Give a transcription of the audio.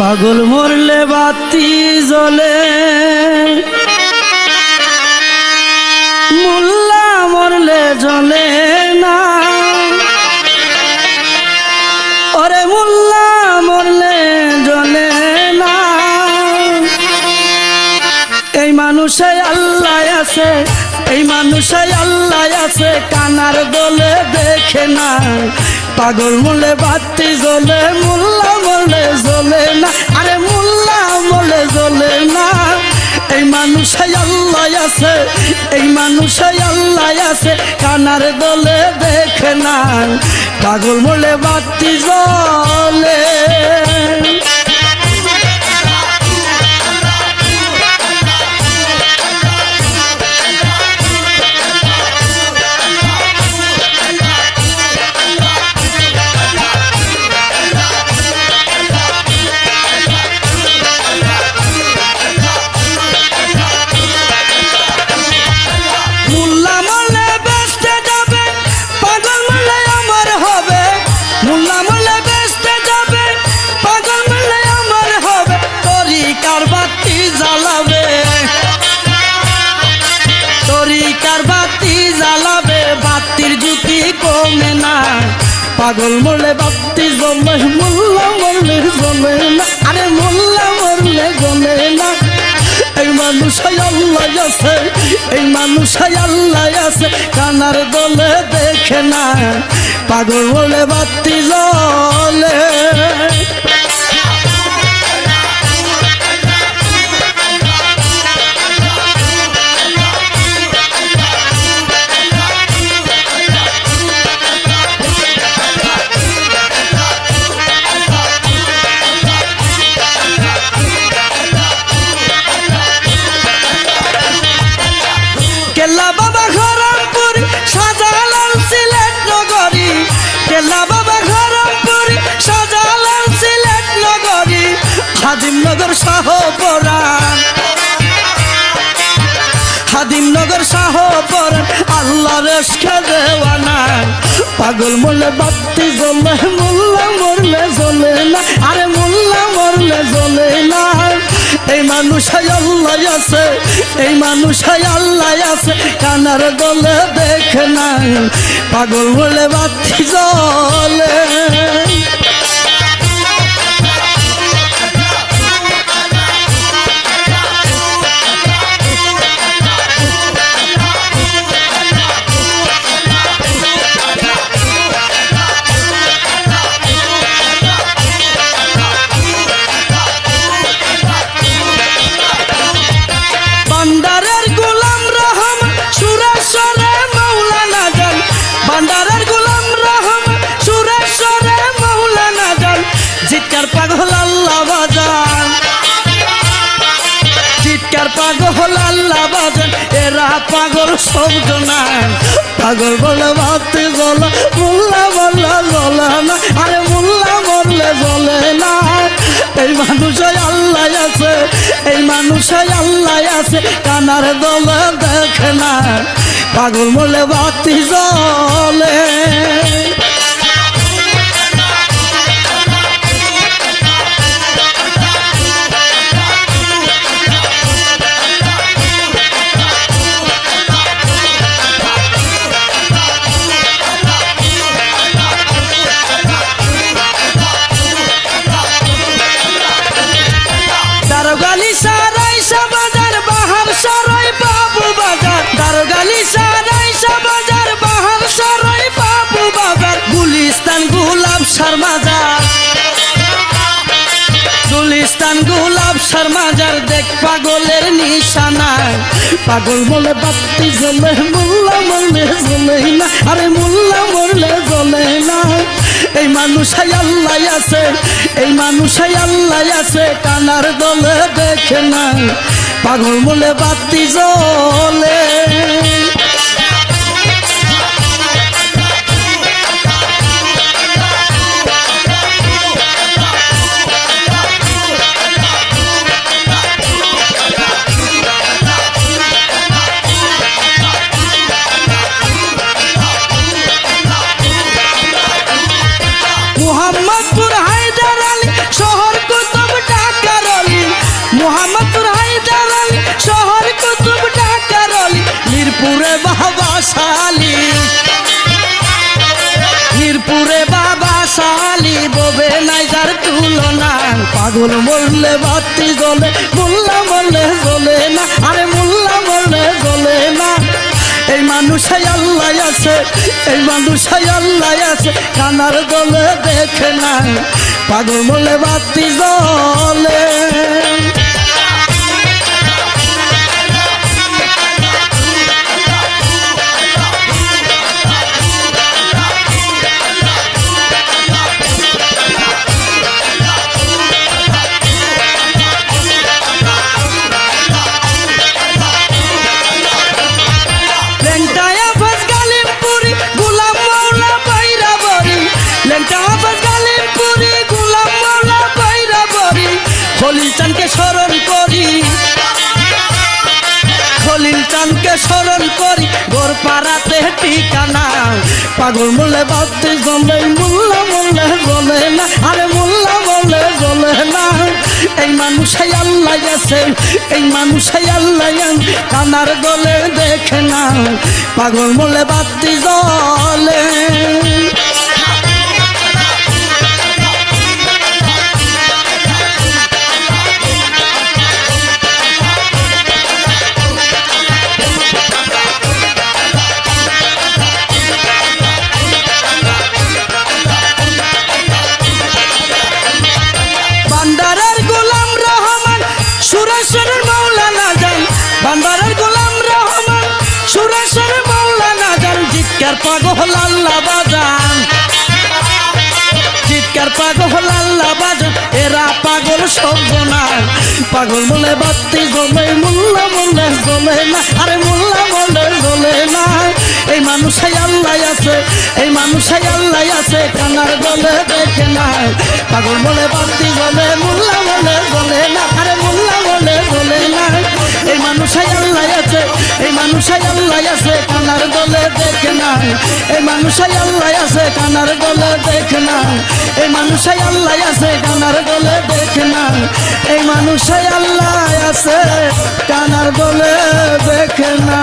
পাগল মরলে বাতি জ্বলে। মোল্লা মরলে জ্বলে না। ওরে মোল্লা মরলে জ্বলে না। এই মানুষে আল্লাহ আছে, এই মানুষে আল্লাহ আছে কানার দলে দেখে না পাগল মূলে বাতি জ্বলে, মোল্লা মরলে জ্বলে না। আরে মোল্লা মরলে জ্বলে না। এই মানুষে আল্লাহ আছে, এই মানুষে আল্লাহ আছে। কানার দলে দেখে না পাগল মূলে বাতি জ্বলে। পাগল মরলে বাতি জমে, মোল্লা মরলে জমে না। আরে মোল্লা মরলে জমে না। এই মানুষ আল্লাহ আছে, এই মানুষ আল্লাহ আছে। কানার দলে দেখে না। পাগল বলে বাতি জ্বলে হাজিমনগর শাহপরান হাদিমনগর শাহপরান আল্লাহ রেশকে দেওয়ানা। পাগল মরলে বাতি জ্বলে মোল্লা মরলে জ্বলে না, আরে মোল্লা মরলে জ্বলে না। এই মানুষ আল্লাহ আছে, এই মানুষ আল্লাহ আছে, কানার দলে দেখে না পাগল বলে বাতি জ্বলে পাগল সব নাই পাগল বলে ভাতে জল মোল্লা বললে জ্বলে না। আরে মোল্লা বললে জ্বলে না। এই মানুষে আল্লাহ আছে, এই মানুষে আল্লাহ আছে। কানার দলে দেখে না। পাগল বলে বাতি জ্বলে। গুলিস্তান গুলাব শর্মাজার দেখ পাগলের নিশানা। পাগল বলে বাতি জ্বলে মোল্লা মরলে জ্বলে না। আরে মোল্লা মরলে জ্বলে না। এই মানুষাই আল্লাহ আছে, এই মানুষাই আল্লাহ আছে, কানার দলে দেখে না। পাগল বলে বাতি জ্বলে পাগল মরলে বাতি জ্বলে, মোল্লা মরলে জ্বলে না, আরে মোল্লা মরলে জ্বলে না। এই মানুষাই আল্লাহ আছে, এই মানুষাই আল্লাহ আছে, কানার গলে দেখে না। পাগল মরলে বাতি জ্বলে। চানকে স্মরণ করি গোর পাড়াতে ঠিকানা। পাগল মূল্যে বাতি জমে মোল্লা মোল্লে জ্বলে না, আরে মোল্লা মোল্লে জ্বলে না। এই মানুষাই আল্লাহ আছে এই মানুষাই আল্লাহ কানার গলে দেখে না। পাগল মূলে বাতি জ্বলে সভ্য পাগল বলে বাতি জ্বলে, মোল্লা বলে জ্বলে না। আরে মোল্লা বলে জ্বলে না। এই মানুষাই আল্লাহ আছে, এই মানুষাই আল্লাহ আছে। কানার গলে দেখে না। পাগল বলে বাতি জ্বলে, মোল্লা বলে জ্বলে না। আরে মোল্লা বলে জ্বলে না। এই মানুষাই আল্লাহ এই মানুষাই আল্লাহ আছে, কানার গলে দেখে না এই মানুষাই আল্লাহ আছে, কানার দলে দেখে না এই মানুষাই আল্লাহ আছে, কানার দলে দেখে না এই মানুষাই আল্লাহ আছে, কানার গলে দেখে না